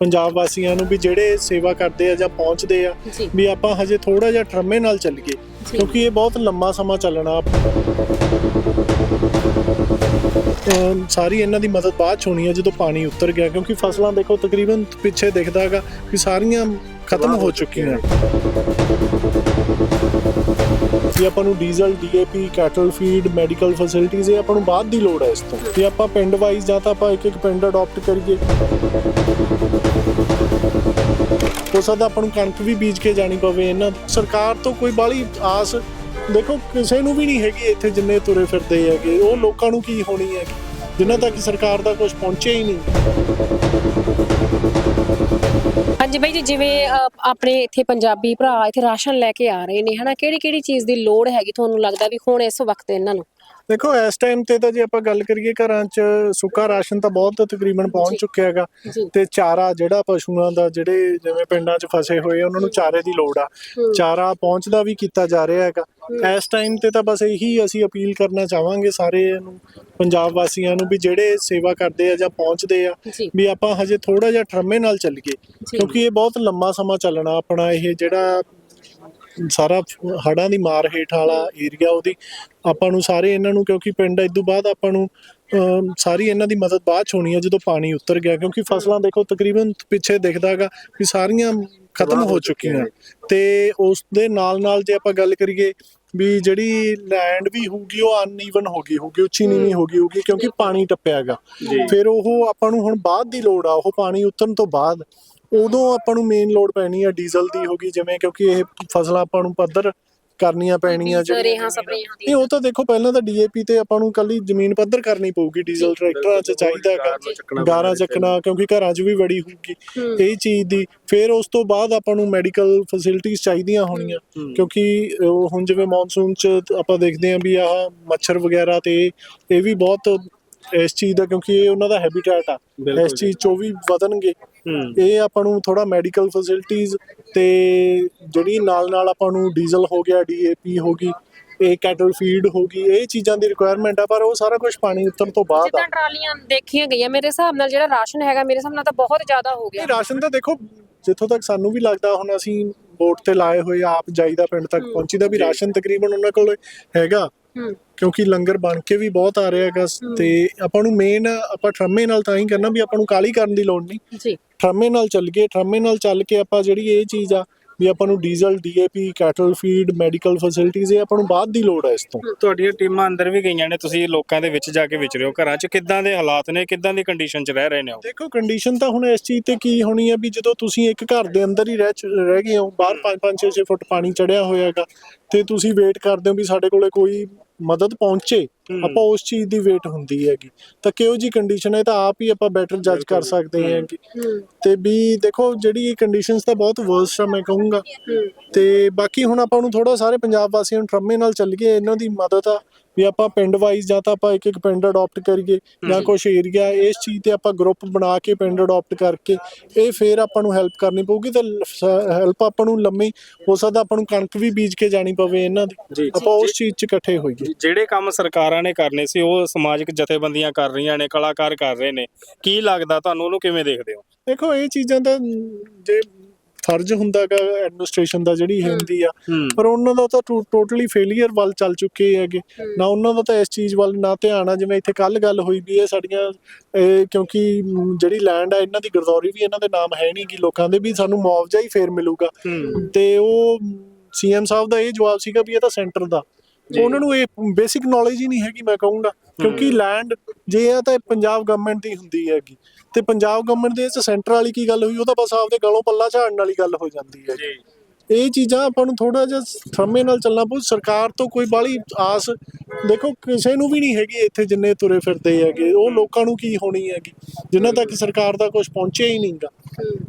ਪੰਜਾਬ ਵਾਸੀਆਂ ਨੂੰ ਵੀ ਜਿਹੜੇ ਸੇਵਾ ਕਰਦੇ ਆ ਜਾਂ ਪਹੁੰਚਦੇ ਆ ਜੀ। ਵੀ ਆਪਾਂ ਹਜੇ ਥੋੜਾ ਜਿਹਾ ਟਰਮੇ ਨਾਲ ਚੱਲੀਏ ਕਿਉਂਕਿ ਇਹ ਬਹੁਤ ਲੰਮਾ ਸਮਾਂ ਚੱਲਣਾ ਅਮ ਸਾਰੀ ਇਹਨਾਂ ਦੀ ਮਦਦ ਬਾਅਦ ਚ ਹੋਣੀ ਹੈ ਜਦੋਂ ਪਾਣੀ ਉਤਰ ਗਿਆ ਕਿਉਂਕਿ ਫਸਲਾਂ ਦੇਖੋ ਤਕਰੀਬਨ ਪਿੱਛੇ ਦਿਖਦਾ ਹੈਗਾ ਕਿ ਸਾਰੀਆਂ ਖਤਮ ਹੋ ਚੁੱਕੀਆਂ। ਜੇ ਆਪਾਂ ਨੂੰ diesel, DAP cattle feed medical facilities ਇਹ ਆਪਾਂ ਨੂੰ ਬਾਅਦ ਦੀ ਲੋੜ ਹੈ ਇਸ ਤੋਂ। ਜੇ ਆਪਾਂ ਪਿੰਡ ਵਾਈਜ਼ ਜਾਂ ਤਾਂ ਆਪਾਂ ਇੱਕ ਇੱਕ ਪਿੰਡ ਅਡਾਪਟ ਕਰੀਏ। ਹੋ ਸਕਦਾ ਆਪਾਂ ਨੂੰ ਕਣਕ ਵੀ ਬੀਜ ਕੇ ਜਾਣੀ ਪਵੇ, ਇਹਨਾਂ ਸਰਕਾਰ ਤੋਂ ਕੋਈ ਬਾਲੀ ਆਸ, ਦੇਖੋ, ਕਿਸੇ ਨੂੰ ਵੀ ਨਹੀਂ ਹੈਗੀ ਇੱਥੇ ਜਿੰਨੇ ਤੁਰੇ ਫਿਰਦੇ ਹੈਗੇ। ਉਹ ਲੋਕਾਂ ਨੂੰ ਕੀ ਹੋਣੀ ਹੈ ਜਿਨ੍ਹਾਂ ਤੱਕ ਸਰਕਾਰ ਦਾ ਕੁਝ ਪਹੁੰਚਿਆ ਹੀ ਨਹੀਂ। ਹਾਂਜੀ ਬਾਈ ਜੀ ਜਿਵੇਂ ਆਪਣੇ ਇੱਥੇ ਪੰਜਾਬੀ ਭਰਾ ਇੱਥੇ ਰਾਸ਼ਨ ਲੈ ਕੇ ਆ ਰਹੇ ਨੇ ਹਨਾ? ਕਿਹੜੀ ਕਿਹੜੀ ਚੀਜ਼ ਦੀ ਲੋੜ ਹੈਗੀ ਤੁਹਾਨੂੰ ਲੱਗਦਾ ਵੀ ਹੁਣ ਇਸ ਵਕਤ ਇਹਨਾਂ ਨੂੰ? ਦੇਖੋ ਇਸ ਟਾਈਮ ਤੇ ਤਾਂ ਜੇ ਆਪਾਂ ਗੱਲ ਕਰੀਏ ਘਰਾਂ 'ਚ ਸੁੱਕਾ ਰਾਸ਼ਨ ਤਾਂ ਬਹੁਤ ਤਕਰੀਬਨ। ਪਹੁੰਚ ਚੁੱਕਿਆ ਹੈਗਾ ਤੇ ਚਾਰਾ ਜਿਹੜਾ ਪਸ਼ੂਆਂ ਦਾ ਜਿਹੜੇ ਜਿਵੇਂ ਪਿੰਡਾਂ 'ਚ ਫਸੇ ਹੋਏ ਉਹਨਾਂ ਨੂੰ ਚਾਰੇ ਦੀ ਲੋੜ ਆ। ਚਾਰਾ ਪਹੁੰਚਦਾ ਵੀ ਕੀਤਾ ਜਾ ਰਿਹਾ ਹੈਗਾ। ਇਸ ਟਾਈਮ ਤੇ ਤਾਂ ਬਸ ਇਹੀ ਅਸੀਂ ਅਪੀਲ ਕਰਨਾ ਚਾਹਾਂਗੇ ਸਾਰੇ ਨੂੰ ਪੰਜਾਬ ਵਾਸੀਆਂ ਨੂੰ ਵੀ ਜਿਹੜੇ ਸੇਵਾ ਕਰਦੇ ਆ ਜਾਂ ਪਹੁੰਚਦੇ ਆ ਜੀ। ਵੀ ਆਪਾਂ ਹਜੇ ਥੋੜਾ ਜਿਹਾ ਟਰਮੇ ਨਾਲ ਚੱਲੀਏ ਕਿਉਂਕਿ ਇਹ ਬਹੁਤ ਲੰਮਾ ਸਮਾਂ ਚੱਲਣਾ ਆਪਣਾ ਇਹ ਜਿਹੜਾ ਸਾਰਾ ਹੜਾਂ ਦੀ ਮਾਰ ਹੇਠ ਵਾਲਾ ਏਰੀਆ ਉਹਦੀ ਆਪਾਂ ਨੂੰ ਸਾਰੇ ਇਹਨਾਂ ਨੂੰ ਕਿਉਂਕਿ ਪਿੰਡ ਇਦੋਂ ਬਾਅਦ ਆਪਾਂ ਨੂੰ ਸਾਰੀ ਇਹਨਾਂ ਦੀ ਮਦਦ ਬਾਅਦ ਚ ਹੋਣੀ ਹੈ ਜਦੋਂ ਪਾਣੀ ਉਤਰ ਗਿਆ ਕਿਉਂਕਿ ਫਸਲਾਂ ਦੇਖੋ ਤਕਰੀਬਨ ਪਿੱਛੇ ਦਿਖਦਾ ਹੈਗਾ ਕਿ ਸਾਰੀਆਂ ਖਤਮ ਹੋ ਚੁੱਕੀਆਂ। ਤੇ ਉਸ ਦੇ ਨਾਲ ਨਾਲ ਜੇ ਆਪਾਂ ਗੱਲ ਕਰੀਏ ਵੀ ਜਿਹੜੀ ਲੈਂਡ ਵੀ ਹੋਊਗੀ ਉਹ ਅਨਈਵਨ ਹੋ ਗਈ ਹੋਊਗੀ ਉੱਚੀ ਨੀਵੀਂ ਹੋ। ਗਈ ਹੋਊਗੀ ਕਿਉਂਕਿ ਪਾਣੀ ਟੱਪਿਆ ਹੈਗਾ। ਫਿਰ ਉਹ ਆਪਾਂ ਨੂੰ ਹੁਣ ਬਾਅਦ ਦੀ ਲੋੜ ਆ ਉਹ ਪਾਣੀ ਉਤਰਨ ਤੋਂ ਬਾਅਦ। ਉਦੋਂ ਆਪਾਂ ਨੂੰ ਮੇਨ ਲੋੜ ਪੈਣੀ ਆ ਡੀਜ਼ਲ ਦੀ ਹੋਗੀ ਜਿਵੇਂ ਕਿਉਂਕਿ ਇਹ ਫਸਲਾਂ ਆਪਾਂ ਨੂੰ ਪੱਧਰ ਕਰਨੀਆਂ ਪੈਣੀਆਂ ਰੇਹਾਂ ਸਪਰੇਹਾਂ ਦੀ ਨਹੀਂ ਉਹ ਤਾਂ ਦੇਖੋ ਪਹਿਲਾਂ ਤਾਂ ਡੀਏਪੀ ਤੇ ਆਪਾਂ ਨੂੰ ਕੱਲੀ ਜ਼ਮੀਨ ਪੱਧਰ ਕਰਨੀ ਪਊਗੀ ਡੀਜ਼ਲ ਟਰੈਕਟਰਾਂ 'ਚ ਚਾਹੀਦਾ ਹੈਗਾ। ਗਾਰਾ ਚੱਕਣਾ ਕਿਉਂਕਿ ਘਰਾਂ 'ਚ ਵੀ ਬੜੀ ਹੋਊਗੀ ਹੂੰ। ਇਹ ਚੀਜ਼ ਦੀ। ਫਿਰ ਉਸ ਤੋਂ ਬਾਅਦ ਆਪਾਂ ਨੂੰ ਮੈਡੀਕਲ ਫੈਸਿਲਿਟੀਆਂ ਚਾਹੀਦੀਆਂ ਹੋਣੀਆਂ ਕਿਉਂਕਿ ਉਹ ਹੁਣ ਜਿਵੇਂ ਮੌਨਸੂਨ 'ਚ ਆਪਾਂ ਦੇਖਦੇ ਆਂ ਵੀ ਆਹ ਮੱਛਰ ਵਗੈਰਾ ਤੇ ਇਹ ਵੀ ਬਹੁਤ ਇਸ ਚੀਜ਼ ਦਾ ਕਿਉਂਕਿ ਇਹ ਉਹਨਾਂ ਦਾ ਹੈਬਿਟੈਟ ਆ। ਇਸ ਚੀਜ਼ 'ਚੋਂ ਵੀ ਵਧਣਗੇ। ਇਹ ਆਪਾਂ ਨੂੰ ਥੋੜਾ ਮੈਡੀਕਲ ਫੈਸਿਲਿਟੀਆਂ ਤੇ ਜਿਹੜੀ ਨਾਲ ਨਾਲ ਆਪਾਂ ਨੂੰ ਡੀਜ਼ਲ ਹੋ ਗਿਆ ਡੀਏਪੀ ਹੋ ਗਈ ਇਹ ਕੈਟਲ ਫੀਡ ਹੋ ਗਈ ਇਹ ਚੀਜ਼ਾਂ ਦੀ ਰਿਕੁਆਇਰਮੈਂਟ ਆ ਪਰ ਉਹ ਸਾਰਾ ਕੁਝ ਪਾਣੀ ਉਤਰਨ ਤੋਂ ਬਾਅਦ ਆ। ਜਿੱਦਾਂ ਟਰਾਲੀਆਂ ਦੇਖੀਆਂ ਗਈਆਂ ਮੇਰੇ ਹਿਸਾਬ ਨਾਲ ਜਿਹੜਾ ਰਾਸ਼ਨ ਹੈਗਾ ਮੇਰੇ ਹਿਸਾਬ ਨਾਲ ਤਾਂ ਬਹੁਤ ਜ਼ਿਆਦਾ ਹੋ ਗਿਆ। ਇਹ ਰਾਸ਼ਨ ਤਾਂ ਦੇਖੋ ਜਿੱਥੋਂ ਤੱਕ ਸਾਨੂੰ ਵੀ ਲੱਗਦਾ ਹੁਣ ਅਸੀਂ ਬੋਟ ਤੇ ਲਾਏ ਹੋਏ ਆ, ਆਪ ਜਾਈਦਾ ਪਿੰਡ ਤੱਕ। ਪਹੁੰਚੀਦਾ ਵੀ ਰਾਸ਼ਨ ਤਕਰੀਬਨ ਉਹਨਾਂ ਕੋਲ ਹੈਗਾ। ਹੂੰ। ਕਿਉਂਕਿ ਲੰਗਰ ਬਣ ਕੇ ਵੀ ਬਹੁਤ ਆ ਰਿਹਾ ਹੈਗਾ। ਤੇ ਆਪਾਂ ਨੂੰ ਮੇਨ ਆਪਾਂ ਟਰਮੇ ਨਾਲ ਤਾਂ ਹੀ ਕਰਨਾ ਵੀ ਆਪਾਂ ਨੂੰ ਕਾਲੀ ਕਰਨ ਦੀ ਲੋੜ ਨਹੀਂ। ਜੀ। ਟਰਮੇ ਨਾਲ ਚੱਲ ਗਏ ਟਰਮੇ ਨਾਲ ਚੱਲ ਕੇ ਆਪਾਂ ਜਿਹੜੀ ਇਹ ਚੀਜ਼ ਆ ਵੀ ਆਪਾਂ ਨੂੰ diesel DAP cattle feed medical ਫੈਸਿਲਿਟੀਆਂ ਇਹ ਆਪਾਂ ਨੂੰ ਬਾਅਦ ਦੀ ਲੋੜ ਹੈ ਇਸ ਤੋਂ ਤੁਹਾਡੀਆਂ ਟੀਮਾਂ ਅੰਦਰ ਵੀ ਗਈਆਂ ਨੇ ਤੁਸੀਂ ਲੋਕਾਂ ਦੇ ਵਿੱਚ ਜਾ ਕੇ ਵਿਚਰੇ ਹੋ ਘਰਾਂ 'ਚ ਕਿੱਦਾਂ ਦੇ ਹਾਲਾਤ ਨੇ ਕਿੱਦਾਂ ਦੀ ਕੰਡੀਸ਼ਨ 'ਚ ਰਹਿ ਰਹੇ ਨੇ ਉਹ ਦੇਖੋ ਕੰਡੀਸ਼ਨ ਤਾਂ ਹੁਣ ਇਸ ਚੀਜ਼ ਤੇ ਕੀ ਹੋਣੀ ਹੈ ਵੀ ਜਦੋਂ ਤੁਸੀਂ ਇੱਕ ਘਰ ਦੇ ਅੰਦਰ ਹੀ ਰਹਿ ਰਹਿ ਗਏ ਹੋ ਬਾਹਰ 5-5 6-6 ਫੁੱਟ ਪਾਣੀ ਚੜਿਆ ਹੋਇਆ ਹੈਗਾ ਤੇ ਤੁਸੀਂ ਵੇਟ ਕਰਦੇ ਹੋ ਵੀ ਸਾਡੇ ਕੋਲੇ ਕੋਈ ਮਦਦ ਪਹੁੰਚੇ। ਆਪਾਂ ਉਸ ਚੀਜ਼ ਦੀ ਵੇਟ ਹੁੰਦੀ ਹੈਗੀ। ਤਾਂ ਕਿਹੋ ਜੀ ਕੰਡੀਸ਼ਨ ਹੈ? ਤਾਂ ਆਪ ਹੀ ਆਪਾਂ ਬੈਟਰ ਜੱਜ ਕਰ ਸਕਦੇ ਹਾਂ ਕਿ ਤੇ ਵੀ ਦੇਖੋ ਜਿਹੜੀ ਕੰਡੀਸ਼ਨਸ ਤਾਂ ਬਹੁਤ ਵਰਸਟ ਆ ਮੈਂ ਕਹੂੰਗਾ। ਤੇ ਬਾਕੀ ਹੁਣ ਆਪਾਂ ਨੂੰ ਥੋੜਾ ਸਾਰੇ ਪੰਜਾਬ ਵਾਸੀਆਂ ਨੂੰ ਟਰਮੇ ਨਾਲ ਚੱਲੀਏ ਇਹਨਾਂ ਦੀ ਮਦਦ ਆ ਵੀ ਆਪਾਂ ਪਿੰਡ ਵਾਈਜ਼ ਜਾਂ ਤਾਂ ਆਪਾਂ ਇੱਕ ਇੱਕ ਪਿੰਡ ਅਡਾਪਟ ਕਰੀਏ ਜਾਂ ਕੁਝ ਏਰੀਆ ਇਸ ਚੀਜ਼ ਤੇ ਆਪਾਂ ਗਰੁੱਪ ਬਣਾ ਕੇ ਪਿੰਡ ਅਡਾਪਟ ਕਰਕੇ ਇਹ ਫੇਰ ਆਪਾਂ ਨੂੰ ਹੈਲਪ ਕਰਨੀ ਪਊਗੀ ਤੇ ਹੈਲਪ ਆਪਾਂ ਨੂੰ ਲੰਮੀ ਹੋ ਸਕਦਾ ਆਪਾਂ ਨੂੰ ਕਣਕ ਵੀ ਬੀਜ ਕੇ ਜਾਣੀ ਪਵੇ ਇਹਨਾਂ ਦੀ। ਆਪਾਂ ਉਸ ਚੀਜ਼ 'ਚ ਇਕੱਠੇ ਹੋਈਏ। ਜਿਹੜੇ ਕੰਮ ਸਰਕਾਰਾਂ ਨੇ ਕਰਨੇ ਸੀ ਉਹ ਸਮਾਜਿਕ ਜਥੇਬੰਦੀਆਂ ਕਰ ਰਹੀਆਂ ਨੇ ਕਲਾਕਾਰ ਕਰ ਰਹੇ ਨੇ। ਕੀ ਲੱਗਦਾ ਤੁਹਾਨੂੰ ਉਹਨੂੰ ਕਿਵੇਂ ਦੇਖਦੇ ਹੋ? ਦੇਖੋ ਇਹ ਚੀਜ਼ਾਂ ਦਾ ਜੇ ਫਰਜ਼ ਹੁੰਦਾਗਾ ਐਡਮਿਨਿਸਟ੍ਰੇਸ਼ਨ ਦਾ ਜਿਹੜੀ ਹੁੰਦੀ ਆ ਪਰ ਉਹਨਾਂ ਦਾ ਤਾਂ ਟੋਟਲੀ ਫੇਲਿਅਰ ਵੱਲ ਚੱਲ ਚੁੱਕੇ ਹੈਗੇ। ਨਾ ਉਹਨਾਂ ਦਾ ਤਾਂ ਇਸ ਚੀਜ਼ ਵੱਲ ਨਾ ਧਿਆਨ ਆ ਜਿਵੇਂ ਇੱਥੇ ਕੱਲ ਗੱਲ ਹੋਈ ਵੀ ਇਹ ਸਾਡੀਆਂ ਕਿਉਂਕਿ ਜਿਹੜੀ ਲੈਂਡ ਆ ਇਹਨਾਂ ਦੀ ਗਰਦੌਰੀ ਵੀ ਇਹਨਾਂ ਦੇ ਨਾਮ ਹੈ ਨਹੀਂ ਕਿ ਲੋਕਾਂ ਦੇ ਵੀ ਸਾਨੂੰ ਮੁਆਵਜ਼ਾ ਹੀ ਫੇਰ ਮਿਲੂਗਾ। ਤੇ ਉਹ ਸੀਐਮ ਸਾਹਿਬ ਦਾ ਇਹ ਜਵਾਬ ਸੀਗਾ ਵੀ ਇਹ ਤਾਂ ਸੈਂਟਰ ਦਾ। ਉਹਨਾਂ ਨੂੰ ਇਹ ਬੇਸਿਕ ਨੌਲੇਜ ਹੀ ਨਹੀਂ ਹੈਗੀ ਮੈਂ ਕਹੂੰਗਾ ਕਿਉਂਕਿ ਲੈਂਡ ਜੇ ਆ ਤਾਂ ਇਹ ਪੰਜਾਬ ਗਵਰਨਮੈਂਟ ਦੀ ਹੁੰਦੀ ਹੈਗੀ। ਤੇ ਪੰਜਾਬ ਗਵਰਨਮੈਂਟ ਦੇ ਵਿੱਚ ਸੈਂਟਰ ਵਾਲੀ ਕੀ ਗੱਲ ਹੋਈ ਉਹ ਤਾਂ ਬਸ ਆਪਦੇ ਗਲੋਂ ਪੱਲਾ ਝਾੜਨ ਵਾਲੀ ਗੱਲ ਹੋ ਜਾਂਦੀ ਹੈ। ਜੀ। ਇਹ ਚੀਜ਼ਾਂ ਆਪਾਂ ਨੂੰ ਥੋੜਾ ਜਿਹਾ ਥਰਮੇ ਨਾਲ ਚੱਲਣਾ ਪਊ। ਸਰਕਾਰ ਤੋਂ ਕੋਈ ਬਾਲੀ ਆਸ ਦੇਖੋ ਕਿਸੇ ਨੂੰ ਵੀ ਨਹੀਂ ਹੈਗੀ ਇੱਥੇ ਜਿੰਨੇ ਤੁਰੇ ਫਿਰਦੇ ਹੈਗੇ ਉਹ ਲੋਕਾਂ ਨੂੰ ਕੀ ਹੋਣੀ ਹੈਗੀ? ਜਿਨ੍ਹਾਂ ਤੱਕ ਸਰਕਾਰ ਦਾ ਕੁਝ ਪਹੁੰਚਿਆ ਹੀ ਨਹੀਂਗਾ।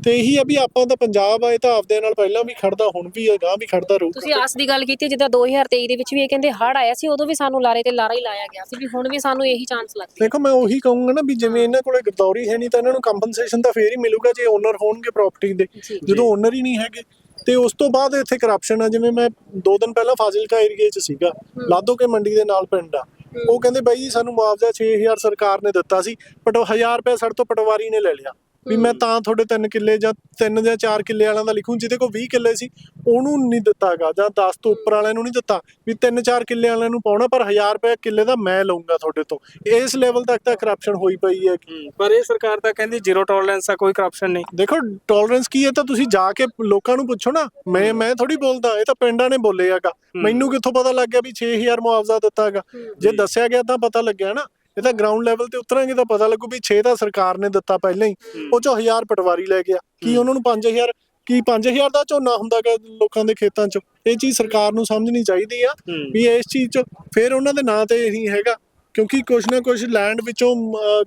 ਤੇ ਇਹੀ ਆ ਵੀ ਆਪਾਂ ਤਾਂ ਪੰਜਾਬ ਆ ਇਹ ਤਾਂ ਆਪਦੇ ਨਾਲ ਪਹਿਲਾਂ ਵੀ ਖੜਦਾ ਹੁਣ ਵੀ ਅਗਾਹ ਵੀ ਖੜਦਾ ਤੁਸੀਂ ਰਹੂਗਾ ਆਸ ਦੀ ਗੱਲ ਕੀਤੀ ਜਿੱਦਾਂ 2023 ਦੇ ਵਿੱਚ ਵੀ ਇਹ ਕਹਿੰਦੇ ਹੜ ਆਇਆ ਸੀ ਉਦੋਂ ਵੀ ਸਾਨੂੰ ਲਾਰੇ ਤੇ ਲਾਰਾ ਹੀ ਲਾਇਆ ਗਿਆ ਸੀ ਵੀ ਹੁਣ ਵੀ ਸਾਨੂੰ ਇਹੀ ਚਾਂਸ ਲੱਗਦੀ ਦੇਖੋ ਮੈਂ ਉਹੀ ਕਹੂੰਗਾ ਨਾ ਵੀ ਜਿਵੇਂ ਇਹਨਾਂ ਕੋਲੇ ਗਰਦੌਰੀ ਹੈ ਨਹੀਂ ਤਾਂ ਇਹਨਾਂ ਨੂੰ ਕੰਪਨਸੇਸ਼ਨ ਤਾਂ ਫੇਰ ਹੀ ਮਿਲੂਗਾ ਜੇ ਓਨਰ ਹੋਣਗੇ ਪ੍ਰਾਪਰਟੀ ਦੇ। ਜਦੋਂ ਓਨਰ ਹੀ ਨਹੀਂ ਹੈਗੇ ਤੇ ਉਸ ਤੋਂ ਬਾਅਦ ਇੱਥੇ ਕਰਪਸ਼ਨ ਆ ਜਿਵੇਂ ਮੈਂ 2 ਦਿਨ ਪਹਿਲਾਂ ਫਾਜ਼ਿਲਕਾ ਏਰੀਏ 'ਚ ਸੀਗਾ ਲਾਦੋ ਕੇ ਮੰਡੀ ਦੇ ਨਾਲ ਪਿੰਡ ਆ। ਉਹ ਕਹਿੰਦੇ ਬਾਈ ਜੀ ਸਾਨੂੰ ਮੁਆਵਜ਼ਾ 6000 ਸਰਕਾਰ ਨੇ ਦਿੱਤਾ ਸੀ ਬਟ 1000 ਰੁਪਏ ਸਾਡੇ ਤੋਂ ਪਟਵਾਰੀ ਨੇ ਲੈ ਲਿਆ। ਵੀ ਮੈਂ ਤਾਂ ਤੁਹਾਡੇ 3 ਕਿੱਲੇ ਜਾਂ 3 ਜਾਂ 4 ਕਿੱਲੇ ਵਾਲਿਆਂ ਦਾ ਲਿਖੂੰ ਜਿਹਦੇ ਕੋਲ 20 ਕਿੱਲੇ ਸੀ ਉਹਨੂੰ ਨਹੀਂ ਦਿੱਤਾਗਾ ਜਾਂ 10 ਤੋਂ ਉੱਪਰ ਵਾਲਿਆਂ ਨੂੰ ਨਹੀਂ ਦਿੱਤਾ। ਵੀ 3-4 ਕਿੱਲੇ ਵਾਲਿਆਂ ਨੂੰ ਪਾਉਣਾ ਪਰ 1000 ਰੁਪਏ ਕਿੱਲੇ ਦਾ ਮੈਂ ਲਊਂਗਾ ਤੁਹਾਡੇ ਤੋਂ। ਇਸ ਲੈਵਲ ਤੱਕ ਤਾਂ ਕਰਪਸ਼ਨ ਹੋਈ ਪਈ ਹੈ ਪਰ ਇਹ ਸਰਕਾਰ ਤਾਂ ਕਹਿੰਦੀ ਜ਼ੀਰੋ ਟੋਲਰੈਂਸ ਆ ਕੋਈ ਕਰਪਸ਼ਨ ਨਹੀਂ। ਦੇਖੋ ਟੋਲਰੈਂਸ ਕੀ ਹੈ? ਤਾਂ ਤੁਸੀਂ ਜਾ ਕੇ ਲੋਕਾਂ ਨੂੰ ਪੁੱਛੋ ਨਾ। ਮੈਂ ਮੈਂ ਥੋੜੀ ਬੋਲਦਾ ਇਹ ਤਾਂ ਪਿੰਡਾਂ ਨੇ ਬੋਲੇ ਹੈਗਾ। ਮੈਨੂੰ ਕਿੱਥੋਂ ਪਤਾ ਲੱਗ ਗਿਆ ਵੀ 6000 ਮੁਆਵਜ਼ਾ ਦਿੱਤਾ ਹੈਗਾ ਜੇ ਦੱਸਿਆ ਗਿਆ ਤਾਂ ਪਤਾ ਲੱਗਿਆ ਨਾ। ਇਹ ਤਾਂ ਗਰਾਊਂਡ ਲੈਵਲ ਤੇ ਉਤਰਾਂਗੇ ਤਾਂ ਪਤਾ ਲੱਗੂ ਵੀ 6 ਤਾਂ ਸਰਕਾਰ ਨੇ ਦਿੱਤਾ ਪਹਿਲਾਂ ਹੀ। ਉਹ ਚੋਂ 1000 ਪਟਵਾਰੀ ਲੈ ਗਿਆ। ਕੀ ਉਹਨਾਂ ਨੂੰ 5000 ਕੀ 5000 ਦਾ ਝੋਨਾ ਹੁੰਦਾ ਗਾ ਲੋਕਾਂ ਦੇ ਖੇਤਾਂ 'ਚ? ਇਹ ਚੀਜ਼ ਸਰਕਾਰ ਨੂੰ ਸਮਝਣੀ ਚਾਹੀਦੀ ਆ ਵੀ ਇਸ ਚੀਜ਼ 'ਚ ਫਿਰ ਉਹਨਾਂ ਦੇ ਨਾਂ ਤੇ ਇਹੀ ਹੈਗਾ। ਕਿਉਂਕਿ ਕੁਛ ਨਾ ਕੁਛ ਲੈਂਡ ਵਿੱਚੋਂ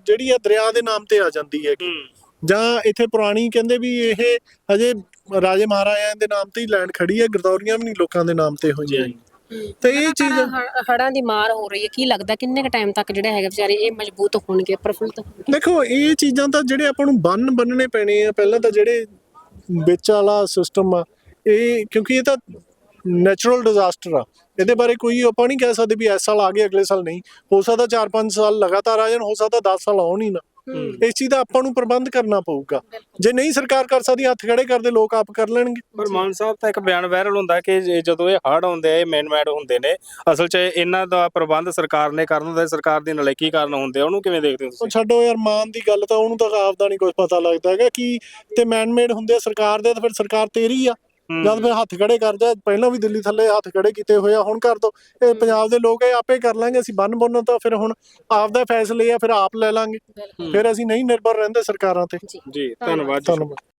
ਜਿਹੜੀ ਆ ਦਰਿਆ ਦੇ ਨਾਮ ਤੇ ਆ ਜਾਂਦੀ ਹੈਗੀ। ਜਾਂ ਇੱਥੇ ਪੁਰਾਣੀ ਕਹਿੰਦੇ ਵੀ ਇਹ ਹਜੇ ਰਾਜੇ ਮਹਾਰਾਜਿਆਂ ਦੇ ਨਾਮ ਤੇ ਹੀ ਲੈਂਡ ਖੜੀ ਹੈ ਗਰਦੌਰੀਆਂ ਵੀ ਨਹੀਂ ਲੋਕਾਂ ਦੇ ਨਾਮ ਤੇ ਹੋਈਆਂ। ਤੇ ਇਹ ਚੀਜ਼ ਹੜਾਂ ਦੀ ਮਾਰ ਹੋ ਰਹੀ ਹੈ। ਕੀ ਲੱਗਦਾ ਕਿੰਨੇ ਕ ਟਾਈਮ ਤੱਕ ਜਿਹੜਾ ਹੈਗਾ ਵਿਚਾਰੇ ਇਹ ਮਜ਼ਬੂਤ ਹੋਣਗੇ ਪ੍ਰਫੁੱਲਤ ਦੇਖੋ ਇਹ ਚੀਜ਼ਾਂ ਤਾਂ ਜਿਹੜੇ ਆਪਾਂ ਨੂੰ ਬੰਨ ਬੰਨਣੇ ਪੈਣੇ ਆ। ਪਹਿਲਾਂ ਤਾਂ ਜਿਹੜੇ ਵਿੱਚ ਵਾਲਾ ਸਿਸਟਮ ਆ ਇਹ ਕਿਉਂਕਿ ਇਹ ਤਾਂ ਨੈਚੁਰਲ ਡਿਜ਼ਾਸਟਰ ਆ। ਇਹਦੇ ਬਾਰੇ ਕੋਈ ਆਪਾਂ ਨਹੀਂ ਕਹਿ ਸਕਦੇ ਵੀ ਇਸ ਸਾਲ ਆ ਗਏ ਅਗਲੇ ਸਾਲ ਨਹੀਂ। ਹੋ ਸਕਦਾ 4-5 ਸਾਲ ਲਗਾਤਾਰ ਆ ਜਾਣ ਹੋ ਸਕਦਾ 10 ਸਾਲ ਆਉਣ ਹੀ ਨਾ। ਇਸ ਚੀਜ਼ ਦਾ ਆਪਾਂ ਨੂੰ ਪ੍ਰਬੰਧ ਕਰਨਾ ਪਊਗਾ। ਜੇ ਨਹੀਂ ਸਰਕਾਰ ਕਰ ਸਕਦੀ ਹੱਥ ਖੜੇ ਕਰਦੇ ਲੋਕ ਆਪ ਕਰ ਲੈਣਗੇ। ਪਰ ਮਾਨ ਸਾਹਿਬ ਤਾਂ ਇੱਕ ਬਿਆਨ ਵਾਇਰਲ ਹੁੰਦਾ ਕਿ ਜਦੋਂ ਇਹ ਹੜ ਆਉਂਦੇ ਆ ਇਹ ਮੈਨ ਮੈਡ ਹੁੰਦੇ ਨੇ ਅਸਲ 'ਚ ਇਹਨਾਂ ਦਾ ਪ੍ਰਬੰਧ ਸਰਕਾਰ ਨੇ ਕਰਨ ਦਾ ਸਰਕਾਰ ਦੀ ਨਲਾਇਕੀ ਕਾਰਨ ਹੁੰਦੇ ਆ ਉਹਨੂੰ ਕਿਵੇਂ ਦੇਖਦੇ ਹੋ ਉਹ ਤੁਸੀਂ ਛੱਡੋ ਯਾਰ ਮਾਨ ਦੀ ਗੱਲ ਤਾਂ ਉਹਨੂੰ ਤਾਂ ਆਪਦਾ ਨਹੀਂ ਕੁਝ ਪਤਾ ਲੱਗਦਾ ਹੈਗਾ ਕਿ ਤੇ ਮੈਨ ਮੇਡ ਹੁੰਦੇ ਆ ਸਰਕਾਰ ਦੇ ਤਾਂ ਫਿਰ ਸਰਕਾਰ ਤੇਰੀ ਆ। ਜਦ ਫਿਰ ਹੱਥ ਖੜੇ ਕਰ ਜਾ ਪਹਿਲਾਂ ਵੀ ਦਿੱਲੀ ਥੱਲੇ ਹੱਥ ਖੜੇ ਕੀਤੇ ਹੋਏ ਆ ਹੁਣ ਕਰ ਦੋ ਇਹ ਪੰਜਾਬ ਦੇ ਲੋਕ ਇਹ ਆਪੇ ਕਰ ਲਾਂਗੇ ਅਸੀਂ ਬੰਨ ਬੰਨੋ ਤਾਂ ਫਿਰ ਹੁਣ ਆਪਦਾ ਫੈਸਲੇ ਆ ਫਿਰ ਆਪ ਲੈ ਲਾਂਗੇ। ਫਿਰ ਅਸੀਂ ਨਹੀਂ ਨਿਰਭਰ ਰਹਿੰਦੇ ਸਰਕਾਰਾਂ ਤੇ। ਜੀ ਧੰਨਵਾਦ ਜੀ। ਧੰਨਵਾਦ।